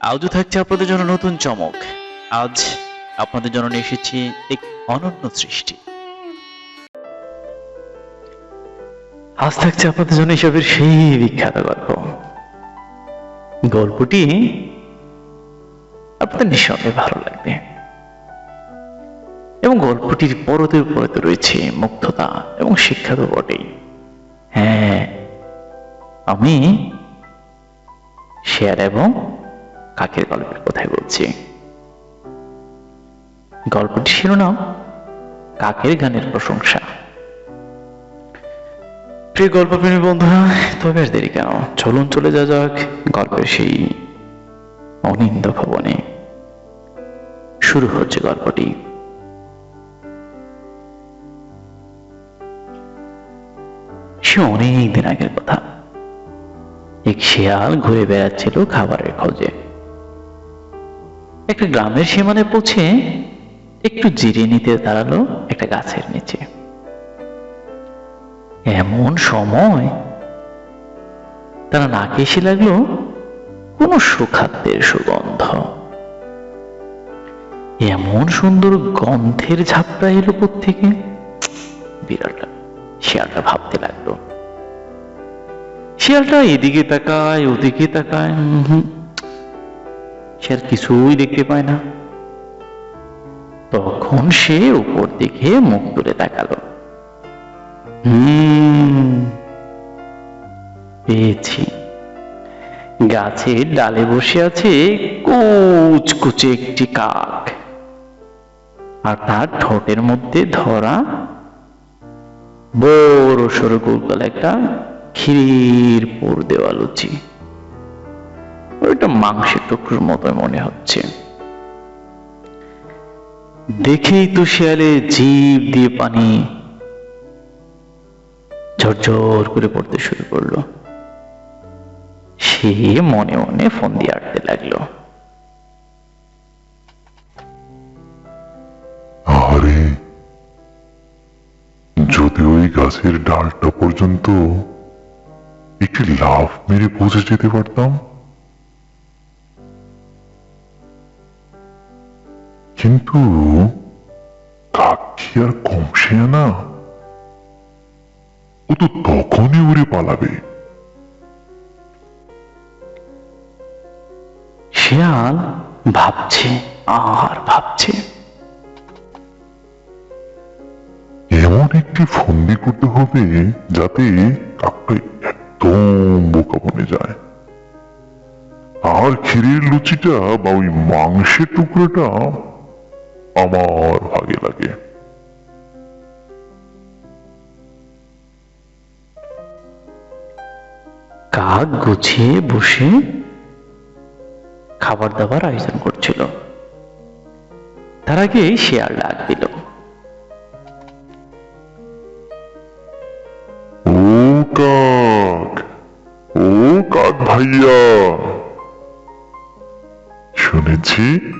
আজও থাকছে আপনাদের জন্য নতুন চমক। আজ আপনাদের জন্য নিয়ে এসেছি এক অনন্য সৃষ্টি। আজ থাকছে আপনাদের জন্য এসবের সেই বিখ্যাত গল্প। গল্পটি আপনাদের নিঃসন্দেহে ভালো লাগবে। এবং গল্পটির পরতে পরতে রয়েছে মুগ্ধতা এবং শিক্ষা তো বটেই। হ্যাঁ আমি শেয়ার এবং কাকের গল্পের কথাই বলছি। গল্পটি শিরোনাম, কাকের গানের প্রশংসা। প্রিয় গল্পপ্রেমী বন্ধুরা, তবে আর দেরি কেন? চলুন চলে যা যাক গল্পের সেই অনিন্দ ভবনে। শুরু হচ্ছে গল্পটি। সে অনেক দিন আগের কথা। এক শিয়াল ঘুরে বেড়াচ্ছিল খাবারের খোঁজে। একটা গ্রামের সীমানে পৌঁছে একটু জিরিয়ে নিতে দাঁড়াল একটা গাছের নিচে। এমন সময় তারা নাকে এসে লাগল কোনো সুখাদ্যের সুগন্ধ। এমন সুন্দর গন্ধের ঝাপটা এলো থেকে বিড়ালটা শিয়ালটা ভাবতে লাগল। শিয়ালটা এদিকে তাকায়, ওদিকে তাকায়। সে আর কিছুই দেখতে পায় না। তখন সে উপর দিকে মুখ তুলে তাকালো। পেয়েছি। গাছের ডালে বসে আছে কুচকুচে একটি কাক। আর তার ঠোঁটের মধ্যে ধরা বড় সড়ো গোলগাল একটা ক্ষীরের পুর দেওয়া লুচি। ওইটা মাংসের টুকরোর মতো মনে হচ্ছে। দেখেই তো শিয়ালে জীব দিয়ে পানি ঝরঝর করে পড়তে শুরু করল। সে মনে মনে ফোন দিয়ে আটতে লাগল। আরে যদি ওই গাছের ডালটা পর্যন্ত একটি লাফ মেরে পৌঁছে যেতে পারতাম? কিন্তু কাক কি আর কমছে না। ও তো তখনই উড়ে পালাবে। শিয়াল ভাবছে আর ভাবছে। এমন একটি ফন্দি করতে হবে যাতে কাকটা একদম বোকা বনে যায়। আর ক্ষীরের লুচিটা বা ওই মাংসের টুকরোটা আমার ভাগে লাগে। কাক গুছিয়ে বসে খাবার দাবার আয়োজন করছিল। তার আগে শিয়াল ডাক দিল। ও কাক ও কাক ভাইয়া। শুনেছি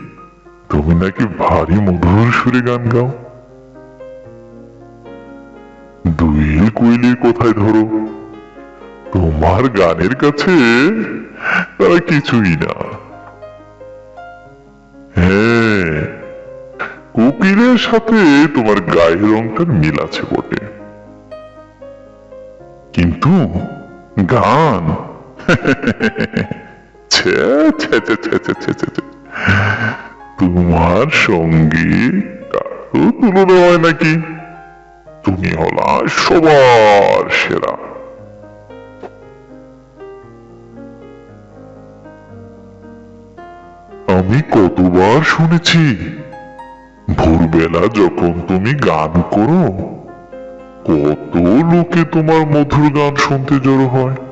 তুমি নাকি ভারী মধুর সুরে গান গাও দুই কুইলি কোথায় ধরো তোমার গানের কাছে তারা কিছুই না হ্যাঁ কোকিলের সাথে তোমার গায়ের রংটার মিল আছে বটে কিন্তু গান ছে ছে ছে ছে ছে ছে ছে তোমার সঙ্গে কারও তুলনা হয় নাকি? তুমি হলা সবার সেরা। আমি কতবার শুনেছি, ভোরবেলা যখন তুমি গান করো, কত লোকে তোমার মধুর গান শুনতে জড়ো হয়।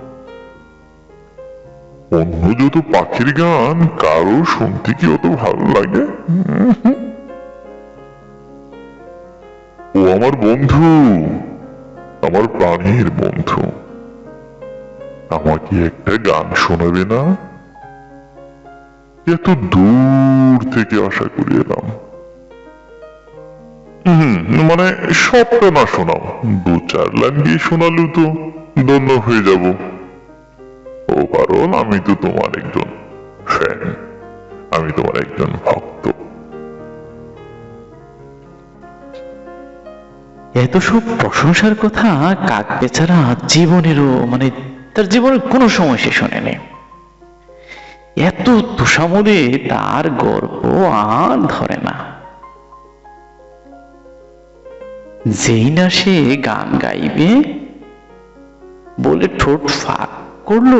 অন্য যত পাখির গান, কারও শুনতে কি অত ভালো লাগে? ও আমার বন্ধু, আমার প্রাণীর বন্ধু। আমাকে একটা গান শোনাবে না? এত দূর থেকে আশা করি এলাম। মানে সবটা না শোনাও। দু চার লাইন দিয়ে শোনালেও তো ধন্য হয়ে যাব। কারণ আমি তো তোমার একজন ফ্যান আমি তোমার একজন ভক্ত। এত সব প্রশংসার কথা কাক বেচারা জীবনেরও মানে তার জীবনের কোনো সময় সে শোনেনি। এত তুষামলে তার গর্ব আর ধরে না। যেই না সে গান গাইবে, বলে ঠোঁট ফাঁক করল,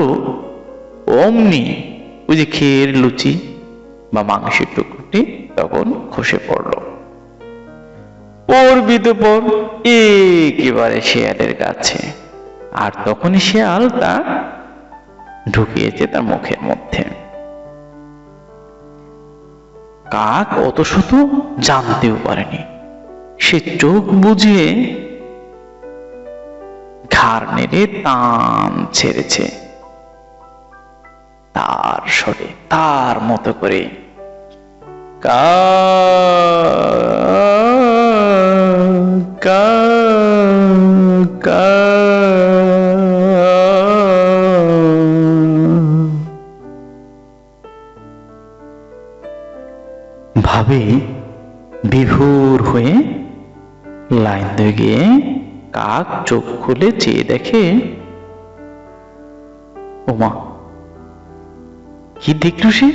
অমনি ওই যে খেয়ের লুচি বা মাংসের টুকরোটি তখন খসে পড়ল। ওর বিদুপর একেবারে শেয়ালের কাছে। আর তখনই শেয়াল তা ঢুকিয়েছে তার মুখের মধ্যে। কাক অত শত জানতেও পারেনি। সে চোখ বুঝিয়ে ঘাড় নেড়ে তান ছেড়েছে। তার সরে তার মতো করে। কা কা কা ভাবে বিভোর হয়ে লাইন দিয়ে গিয়ে কাক চোখ খুলে চেয়ে দেখে, ওমা, কি দেখল সে।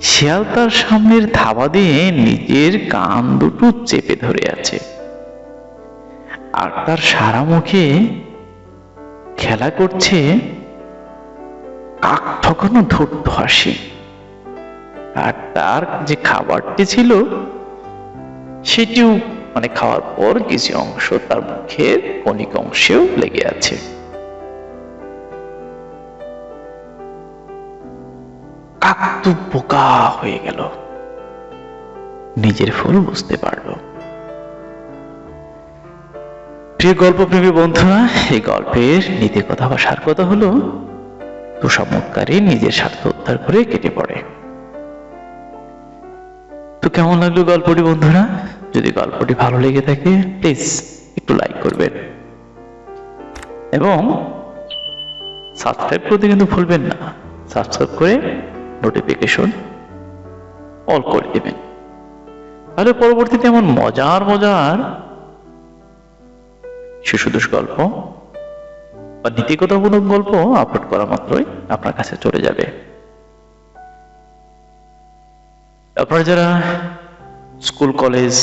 শিয়াল তার সামনের ধাবা দিয়ে নিজের কান দুটো চেপে ধরে আছে। আর তার সারা মুখে খেলা করছে কাক ঠকানো ধরত হাসি। আর তার যে খাবারটি ছিল, সেটিও মানে খাওয়ার পর কিছু অংশ তার মুখের কণিক অংশেও লেগে আছে। কাকতু বোকা হয়ে গেল। নিজের ফুল বুঝতে পারল। প্রিয় গল্প প্রেমী বন্ধুরা এই গল্পের নীতি কথা বা সার কথা হলো তুষামতকারী নিজের স্বার্থ উদ্ধার করে কেটে পড়ে। তো কেমন লাগল গল্পটি বন্ধুরা? যদি গল্পটি ভালো লেগে থাকে প্লিজ একটু লাইক করবেন। এবং সাবস্ক্রাইব করতে কিন্তু ভুলবেন না। সাবস্ক্রাইব করে নোটিফিকেশন অল করে দেবেন। তাহলে পরবর্তীতে এমন মজার মজার শিশুদোষ গল্প বা নীতিকথামূলক গল্প আপলোড করা মাত্রই আপনার কাছে চলে যাবে। আপনারা যারা স্কুল, কলেজ,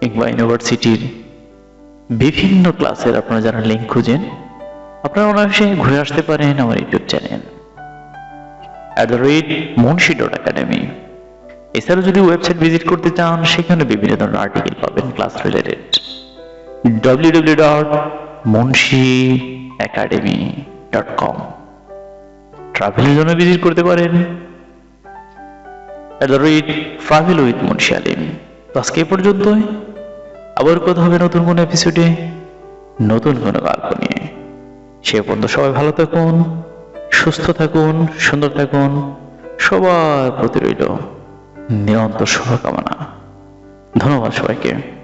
কিংবা ইউনিভার্সিটির বিভিন্ন ক্লাসের আপনারা যারা লিঙ্ক খুঁজেন, আপনারা অনায়াসে ঘুরে আসতে পারেন আমার YouTube channel at the rate Munshi dot academy এছাড়াও যদি ওয়েবসাইট ভিজিট করতে চান, সেখানে বিভিন্ন ধরনের আর্টিকেল পাবেন class related W W dot Munshi academy dot com ট্রাভেলের জন্য ভিজিট করতে পারেন। Rate travel with Munshi Alim তো আজকে এ পর্যন্তই। আবার কথা হবে নতুন কোনো এপিসোডে নতুন কোনো গল্প নিয়ে। সে পর্যন্ত সবাই ভালো থাকুন, সুস্থ থাকুন, সুন্দর থাকুন। সবার প্রতি রইল নিরন্তর শুভকামনা। ধন্যবাদ সবাইকে।